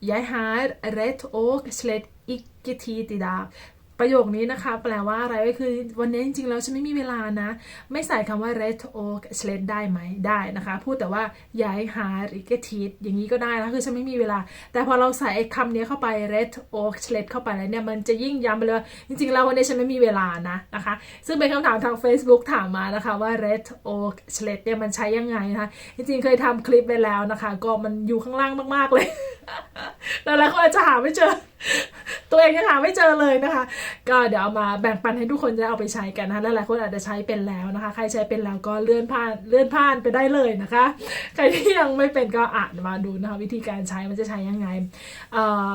jeg har rett og slett ikke tid i dag ประโยคนี้นะคะ แปลว่าอะไรก็คือ วันนี้จริงๆแล้วฉันไม่มีเวลานะ ไม่ใส่คำว่า red og sled ได้ไหมได้นะคะ พูดแต่ว่า jeg har ikke tid อย่างนี้ก็ได้นะคือฉันไม่มีเวลา แต่พอเราใส่คำนี้เข้าไป red og sled เข้าไปแล้วเนี่ย มันจะยิ่งย้ำไปเลยว่าจริงๆแล้ววันนี้ฉันไม่มีเวลานะนะคะ ซึ่งเป็นคำถามทาง Facebook ถามมานะคะว่า red og sled เนี่ยมันใช้ยังไงนะคะจริงๆเคยทำคลิปไปแล้วนะคะ ก็มันอยู่ข้างล่างมากๆเลย หลายๆคนอาจจะหาไม่เจอ ตัวเองยังหาไม่เจอเลยนะคะ ก็เดี๋ยวเอามาแบ่งปันให้ทุกคนจะเอาไปใช้กันนะคะและหลายคนอาจจะใช้เป็นแล้วนะคะ ใครใช้เป็นแล้วก็เลื่อนผ่านเลื่อนผ่านไปได้เลยนะคะ ใครที่ยังไม่เป็นก็อ่านมาดูนะคะ วิธีการใช้มันจะใช้ยังไงเอ่อ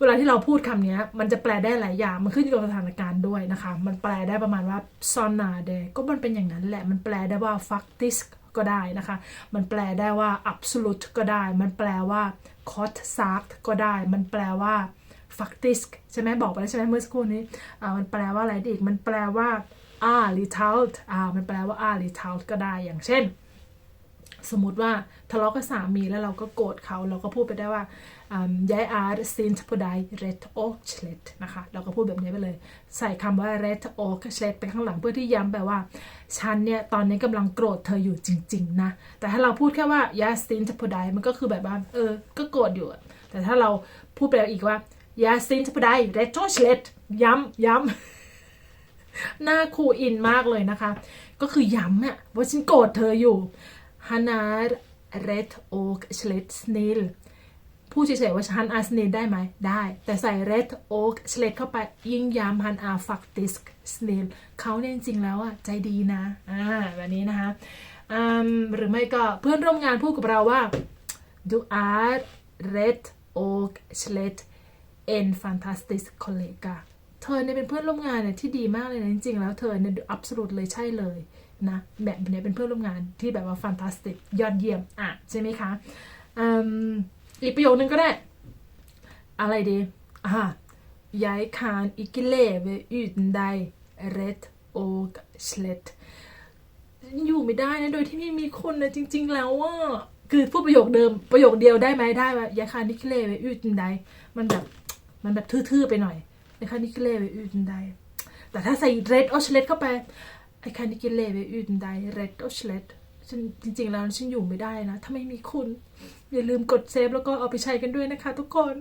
เวลาที่เราพูดคำนี้มันจะแปลได้หลายอย่าง มันขึ้นอยู่กับสถานการณ์ด้วยนะคะ มันแปลได้ประมาณว่า sonna de ก็มันเป็นอย่างนั้นแหละ มันแปลได้ว่า faktisk ก็ได้นะคะ มันแปลได้ว่า absolute ก็ได้ มันแปลว่า c o t sagt ก็ได้ มันแปลว่า faktisk ใช่ไหมบอกไปแล้วใช่ไหมเมื่อสักครู่นี้อ่ามันแปลว่าอะไรอีก มันแปลว่า ah l i t a l t อ่ามันแปลว่า ah l i t a l t ก็ได้อย่างเช่น สมมติว่าทะเลาะกับสามีแล้วเราก็โกรธเขาเราก็พูดไปได้ว่า jag är sint på dig rätt och slätt นะคะเราก็พูดแบบนี้ไปเลย ใส่คำว่า rätt och slätt ไปข้างหลังเพื่อที่ย้ำไปว่า ฉันเนี่ย ตอนนี้กำลังโกรธเธออยู่จริง ๆ นะ แต่ถ้าเราพูดแค่ว่า jag är sint på dig มันก็คือแบบว่า เออ ก็โกรธอยู่ แต่ถ้าเราพูดไปอีกว่า jag är sint på dig rätt och slätt ย้ำย้ำหน้าครูอินมากเลยนะคะ ก็คือย้ำอะว่าฉันโกรธเธออยู่ Han är rätt och slätt snäll พูดเฉยๆว่าฮันอาสเนได้ไหม ได้ แต่ใส่ red och slätt เข้าไปยิ่งย้ำฮันอา faktisk snäll เขาเนี่ยจริงๆแล้วอะ ใจดีนะ อ่า แบบนี้นะคะอืมหรือไม่ก็เพื่อนร่วมงานพูดกับเราว่า du är rätt och slätt en fantastisk kollega เธอเนี่ยเป็นเพื่อนร่วมงานเนี่ยที่ดีมากเลยนะจริงๆแล้วเธอเนี่ย absolute เลยใช่เลยนะแบบนี้เป็นเพื่อนร่วมงานที่แบบว่า fantastic ยอดเยี่ยมอะใช่ไหมคะอืมอีกประโยคนึงก็ได้ อะไรดีอ่า jeg kan ikke leve uten deg rett og slett อยู่ไม่ได้นะโดยที่ไม่มีคนนะจริง ๆ แล้วว่าคือพูดประโยคเดิมประโยคเดียวได้ไหมได้ว่า jeg kan ikke leve uten deg มันแบบมันแบบทื่อๆไปหน่อย jeg kan ikke leve uten deg แต่ถ้าใส่ red og slett เข้าไป I can ikke leve uten deg rett og slett ฉันจริงๆแล้วฉันอยู่ไม่ได้นะ ถ้าไม่มีคุณ อย่าลืมกดเซฟแล้วก็เอาไปใช้กันด้วยนะคะทุกคน